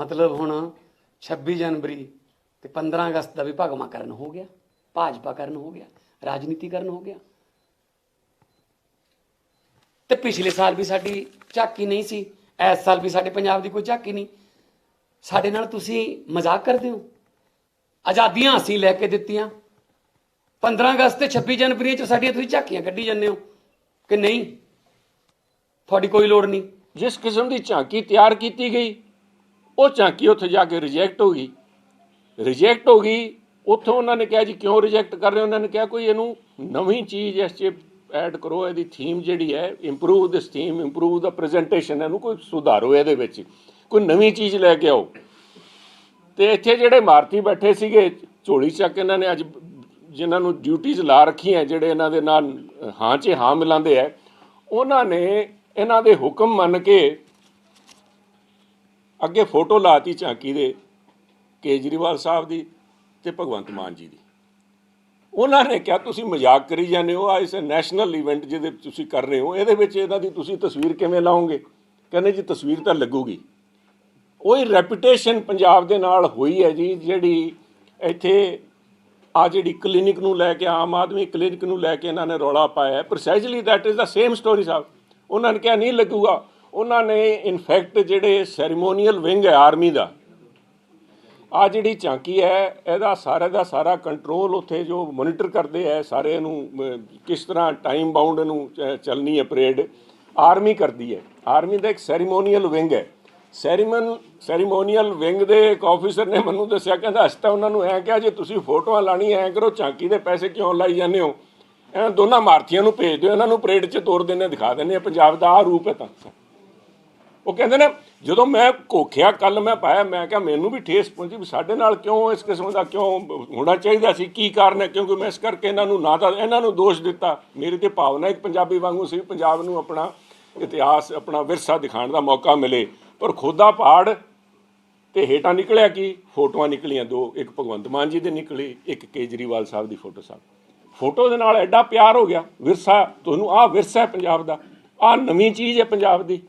ਮਤਲਬ ਹੁਣ 26 ਜਨਵਰੀ ਤੇ 15 ਅਗਸਤ ਦਾ ਵੀ ਭਗਵਾਕਰਨ ਹੋ ਗਿਆ ਭਾਜਪਾ ਕਰਨ ਹੋ ਗਿਆ, ਰਾਜਨੀਤੀਕਰਨ ਹੋ ਗਿਆ। ਤੇ ਪਿਛਲੇ ਸਾਲ ਵੀ ਸਾਡੀ ਝਾਕੀ ਨਹੀਂ ਸੀ ਇਸ ਸਾਲ ਵੀ ਸਾਡੇ ਪੰਜਾਬ ਦੀ ਕੋਈ ਝਾਕੀ ਨਹੀਂ। ਸਾਡੇ ਨਾਲ ਤੁਸੀਂ ਮਜ਼ਾਕ ਕਰਦੇ ਹੋ? ਆਜ਼ਾਦੀਆਂ ਅਸੀਂ ਲੈ ਕੇ ਦਿੱਤੀਆਂ। 15 ਅਗਸਤ ਤੇ 26 ਜਨਵਰੀ ਚ ਸਾਡੀਆਂ ਤੁਸੀਂ ਝਾਕੀਆਂ ਕੱਢੀ ਜਾਂਦੇ ਹੋ ਕਿ ਨਹੀਂ? ਤੁਹਾਡੀ ਕੋਈ ਲੋੜ ਨਹੀਂ। ਜਿਸ ਕਿਸਮ ਦੀ ਝਾਕੀ ਤਿਆਰ ਕੀਤੀ ਗਈ ਉਹ ਝਾਂਕੀ ਉੱਥੇ ਜਾ ਕੇ ਰਿਜੈਕਟ ਹੋ ਗਈ। ਰਿਜੈਕਟ ਹੋ ਗਈ, ਉੱਥੋਂ ਉਹਨਾਂ ਨੇ ਕਿਹਾ ਜੀ, ਕਿਉਂ ਰਿਜੈਕਟ ਕਰ ਰਹੇ ਉਹਨਾਂ ਨੇ ਕਿਹਾ, ਕੋਈ ਇਹਨੂੰ ਨਵੀਂ ਚੀਜ਼ ਇਸ 'ਚ ਐਡ ਕਰੋ, ਇਹਦੀ ਥੀਮ ਜਿਹੜੀ ਹੈ ਇੰਪਰੂਵ ਦਿਸ ਥੀਮ ਇੰਪਰੂਵ ਦਾ ਪ੍ਰੈਜੈਂਟੇਸ਼ਨ ਇਹਨੂੰ ਕੋਈ ਸੁਧਾਰੋ ਇਹਦੇ ਵਿੱਚ। ਕੋਈ ਨਵੀਂ ਚੀਜ਼ ਲੈ ਕੇ ਆਓ। ਤੇ ਇੱਥੇ ਜਿਹੜੇ ਮਾਰਤੀ ਬੈਠੇ ਸੀਗੇ, ਝੋਲੀ ਚੱਕ ਇਹਨਾਂ ਨੇ ਅੱਜ ਜਿਨ੍ਹਾਂ ਨੂੰ ਡਿਊਟੀਆਂ ਲਾ ਰੱਖੀਆਂ, ਜਿਹੜੇ ਇਹਨਾਂ ਦੇ ਨਾਲ ਹਾਂ 'ਚ ਹਾਂ ਮਿਲਾਉਂਦੇ ਆ, ਉਹਨਾਂ ਨੇ ਇਹਨਾਂ ਦੇ ਹੁਕਮ ਮੰਨ ਕੇ ਅੱਗੇ ਫੋਟੋ ਲਾਤੀ ਝਾਂਕੀ ਦੇ ਕੇਜਰੀਵਾਲ ਸਾਹਿਬ ਦੀ ਤੇ ਭਗਵੰਤ ਮਾਨ ਜੀ ਦੀ। ਉਹਨਾਂ ਨੇ ਕਿਹਾ, ਤੁਸੀਂ ਮਜ਼ਾਕ ਕਰੀ ਜਾਂਦੇ ਹੋ ਆ ਇਸ ਨੈਸ਼ਨਲ ਇਵੈਂਟ ਜਿਹਦੇ ਤੁਸੀਂ ਕਰ ਰਹੇ ਹੋ, ਇਹਦੇ ਵਿੱਚ ਇਹਨਾਂ ਦੀ ਤੁਸੀਂ ਤਸਵੀਰ ਕਿਵੇਂ ਲਾਓਗੇ? ਕਹਿੰਦੇ, ਜੀ, ਤਸਵੀਰ ਤਾਂ ਲੱਗੂਗੀ। ਉਹੀ ਰੈਪੂਟੇਸ਼ਨ ਪੰਜਾਬ ਦੇ ਨਾਲ ਹੋਈ ਹੈ ਜੀ, ਜਿਹੜੀ ਇੱਥੇ ਆ ਜਿਹੜੀ ਕਲੀਨਿਕ ਨੂੰ ਲੈ ਕੇ, ਆਮ ਆਦਮੀ ਕਲੀਨਿਕ ਨੂੰ ਲੈ ਕੇ ਇਹਨਾਂ ਨੇ ਰੌਲਾ ਪਾਇਆ precisely that is the same story ਸਾਹਿਬ। ਉਹਨਾਂ ਨੇ ਕਿਹਾ, ਨਹੀਂ ਲੱਗੂਗਾ। ਉਹਨਾਂ ਨੇ ਇਨਫੈਕਟ ਜਿਹੜੇ ਸੈਰੀਮੋਨੀਅਲ ਵਿੰਗ ਹੈ ਆਰਮੀ ਦਾ ਆ ਜਿਹੜੀ ਝਾਂਕੀ ਹੈ, ਇਹਦਾ ਸਾਰਾ ਦਾ ਸਾਰਾ ਕੰਟਰੋਲ ਉੱਥੇ ਜੋ ਮੋਨੀਟਰ ਕਰਦੇ ਹੈ, ਸਾਰੇ ਨੂੰ ਕਿਸ ਤਰ੍ਹਾਂ ਟਾਈਮ ਬਾਉਂਡ ਨੂੰ ਚੱਲਣੀ ਹੈ ਪਰੇਡ ਆਰਮੀ ਕਰਦੀ ਹੈ। ਆਰਮੀ ਦਾ ਇੱਕ ਸੈਰੀਮੋਨੀਅਲ ਵਿੰਗ ਹੈ। ਸੈਰੀਮਨ ਸੈਰੀਮੋਨੀਅਲ ਵਿੰਗ ਦੇ ਇੱਕ ਆਫੀਸਰ ਨੇ ਮੈਨੂੰ ਦੱਸਿਆ, ਕਹਿੰਦਾ, ਅਸੀਂ ਤਾਂ ਉਹਨਾਂ ਨੂੰ ਐਂ ਕਿਹਾ, ਜੇ ਤੁਸੀਂ ਫੋਟੋਆਂ ਲਾਣੀ ਐਂ ਕਰੋ, ਝਾਂਕੀ ਦੇ ਪੈਸੇ ਕਿਉਂ ਲਾਈ ਜਾਂਦੇ ਹੋ? ਇਹਨਾਂ ਦੋਨਾਂ ਮਾਰਥੀਆਂ ਨੂੰ ਭੇਜ ਦਿਓ, ਇਹਨਾਂ ਨੂੰ ਪਰੇਡ 'ਚ ਤੋਰ ਦਿੰਦੇ, ਦਿਖਾ ਦਿੰਦੇ ਆ, ਪੰਜਾਬ ਦਾ ਆ ਰੂਪ ਹੈ ਤਾਂ। ਉਹ ਕਹਿੰਦੇ ਨੇ, ਜਦੋਂ ਮੈਂ ਕੋਖਿਆ ਕੱਲ ਮੈਂ ਪਾਇਆ, ਮੈਂ ਕਿਹਾ ਮੈਨੂੰ ਵੀ ਠੇਸ ਪਹੁੰਚੀ ਵੀ ਸਾਡੇ ਨਾਲ ਕਿਉਂ ਇਸ ਕਿਸਮ ਦਾ ਕਿਉਂ ਹੋਣਾ ਚਾਹੀਦਾ ਸੀ, ਕੀ ਕਾਰਨ ਹੈ? ਕਿਉਂਕਿ ਮੈਂ ਇਸ ਕਰਕੇ ਇਹਨਾਂ ਨੂੰ ਨਾ ਤਾਂ ਇਹਨਾਂ ਨੂੰ ਦੋਸ਼ ਦਿੱਤਾ। ਮੇਰੀ ਤੇ ਭਾਵਨਾ ਇੱਕ ਪੰਜਾਬੀ ਵਾਂਗੂ ਸੀ, ਪੰਜਾਬ ਨੂੰ ਆਪਣਾ ਇਤਿਹਾਸ, ਆਪਣਾ ਵਿਰਸਾ ਦਿਖਾਉਣ ਦਾ ਮੌਕਾ ਮਿਲੇ। ਪਰ ਖੁਦਾ ਪਹਾੜ ਤੇ ਹੇਠਾਂ ਨਿਕਲਿਆ ਕੀ? ਫੋਟੋਆਂ ਨਿਕਲੀਆਂ ਦੋ, ਇੱਕ ਭਗਵੰਤ ਮਾਨ ਜੀ ਦੀ ਨਿਕਲੀ, ਇੱਕ ਕੇਜਰੀਵਾਲ ਸਾਹਿਬ ਦੀ ਫੋਟੋ ਸਾਹਿਬ ਫੋਟੋ ਦੇ ਨਾਲ ਐਡਾ ਪਿਆਰ ਹੋ ਗਿਆ, ਵਿਰਸਾ, ਤੁਹਾਨੂੰ ਆਹ ਵਿਰਸਾ ਹੈ ਪੰਜਾਬ ਦਾ, ਆਹ ਨਵੀਂ ਚੀਜ਼ ਹੈ ਪੰਜਾਬ ਦੀ।